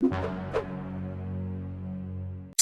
you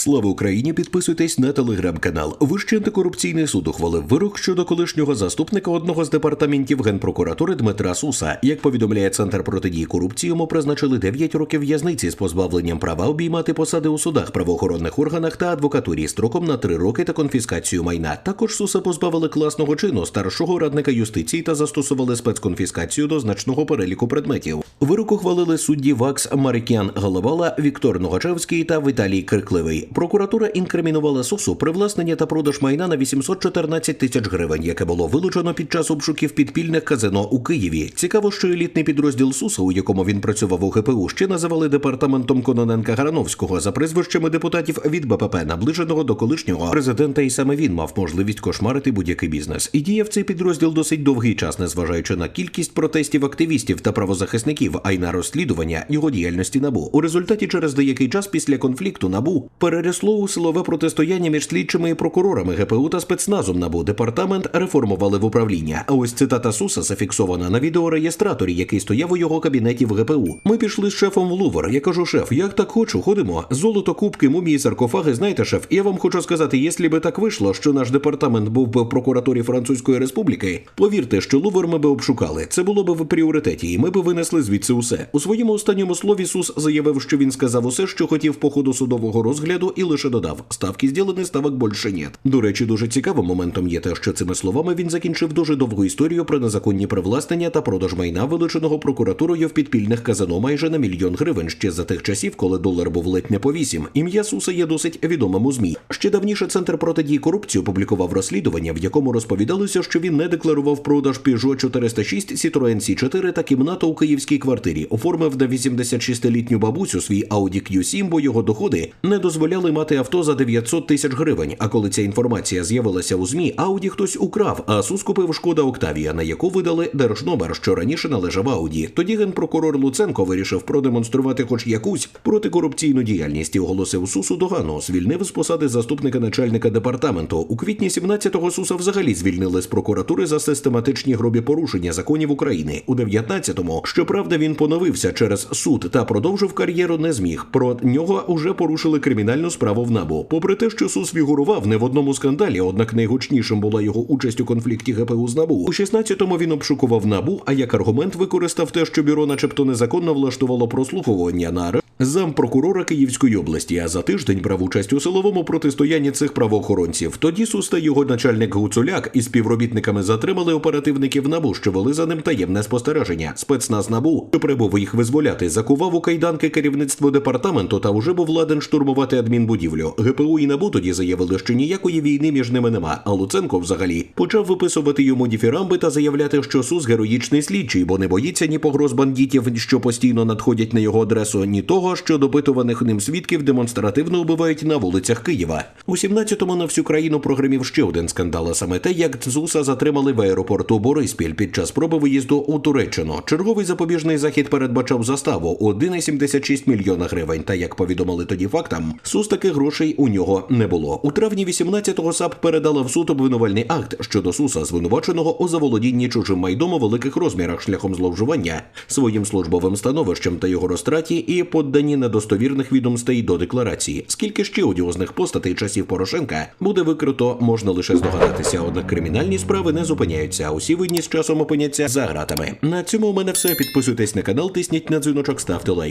Слава Україні! Підписуйтесь на телеграм-канал. Вищий антикорупційний суд ухвалив вирок щодо колишнього заступника одного з департаментів генпрокуратури Дмитра Суса. Як повідомляє центр протидії корупції, йому призначили 9 років в'язниці з позбавленням права обіймати посади у судах, правоохоронних органах та адвокатурі строком на 3 роки та конфіскацію майна. Також Суса позбавили класного чину старшого радника юстиції та застосували спецконфіскацію до значного переліку предметів. Вирок ухвалили судді Вакс Марикян Галавала, Віктор Ногачевський та Віталій Крикливий. Прокуратура інкримінувала Сусу привласнення та продаж майна на 814 тисяч гривень, яке було вилучено під час обшуків підпільних казино у Києві. Цікаво, що елітний підрозділ Суса, у якому він працював у ГПУ, ще називали департаментом Кононенка Грановського за прізвищами депутатів від БПП, наближеного до колишнього президента, і саме він мав можливість кошмарити будь-який бізнес. І діяв цей підрозділ досить довгий час, незважаючи на кількість протестів активістів та правозахисників, а й на розслідування його діяльності набу. У результаті через деякий час після конфлікту набу переросло у силове протистояння між слідчими і прокурорами ГПУ та спецназом набу. Департамент реформували в управління. А ось цитата Суса зафіксована на відеореєстраторі, який стояв у його кабінеті в ГПУ. Ми пішли з шефом в Лувр. Я кажу, шеф, як так хочу, ходимо. Золото, кубки, мумії, саркофаги. Знаєте, шеф, я вам хочу сказати, якщо би так вийшло, що наш департамент був би в прокуратурі Французької республіки, повірте, що Лувр ми би обшукали. Це було б в пріоритеті, і ми би винесли звідси усе. У своєму останньому слові Сус заявив, що він сказав усе, що хотів по ходу судового розгляду, і лише додав: ставки зділені, ставок більше нет. До речі, дуже цікавим моментом є те, що цими словами він закінчив дуже довгу історію про незаконні привласнення та продаж майна, вилученого прокуратурою в підпільних казино майже на мільйон гривень ще за тих часів, коли долар був ледь не по вісім. Ім'я Суса є досить відомим у змі. Ще давніше центр протидії корупції опублікував розслідування, в якому розповідалося, що він не декларував продаж Peugeot 406, Citroen C4 та кімнату у київській квартирі. Оформив на 86-літню бабусю свій Audi Q7, бо його доходи не дозволяли мати авто за 900 тисяч гривень. А коли ця інформація з'явилася у змі, Audi хтось украв, а Сус купив шкода Октавія, на яку видали держномер, що раніше належав Audi. Тоді генпрокурор Луценко вирішив продемонструвати хоч якусь протикорупційну діяльність і оголосив Сусу догану, звільнив з посади заступника начальника департаменту. У квітні 17-го Суса взагалі звільнили з прокуратури за систематичні грубі порушення законів України. У 19-му, щоправда, він поновився через суд та продовжив кар'єру не зміг. Про нього уже порушили кримінальну справу в набу. Попри те, що Сус фігурував не в одному скандалі, однак найгучнішим була його участь у конфлікті ГПУ з набу. У 16-му він обшукував набу, а як аргумент використав те, що бюро, начебто, незаконно влаштувало прослуховування на зампрокурора Київської області, а за тиждень брав участь у силовому протистоянні цих правоохоронців. Тоді Сус та його начальник Гуцуляк із співробітниками затримали оперативників набу, що вели за ним таємне спостереження. Спецназ набу, що прибув їх визволяти, закував у кайданки керівництво департаменту та вже був ладен штурмувати адмінбудівлю. ГПУ і набу тоді заявили, що ніякої війни між ними нема. А Луценко взагалі почав виписувати йому діфірамби та заявляти, що Сус героїчний слідчий, бо не боїться ні погроз бандитів, що постійно надходять на його адресу, ні того, що допитуваних ним свідків демонстративно убивають на вулицях Києва. У 17-му на всю країну прогремів ще один скандал, а саме те, як Цуса затримали в аеропорту Бориспіль під час спроби виїзду у Туреччину. Черговий запобіжний захід передбачав заставу 1,76 мільйона гривень. Та як повідомили тоді фактам, Сус таких грошей у нього не було. У травні 18-го САП передала в суд обвинувальний акт щодо Суса, звинуваченого у заволодінні чужим майдом у великих розмірах шляхом зловживання своїм службовим становищем та його розтраті і подданні недостовірних відомостей до декларації. Скільки ще одіозних постатей часів Порошенка буде викрито, можна лише здогадатися. Однак кримінальні справи не зупиняються. Усі видні з часом опиняться за гратами. На цьому у мене все. Підписуйтесь на канал, тисніть на дзвіночок, ставте лайк.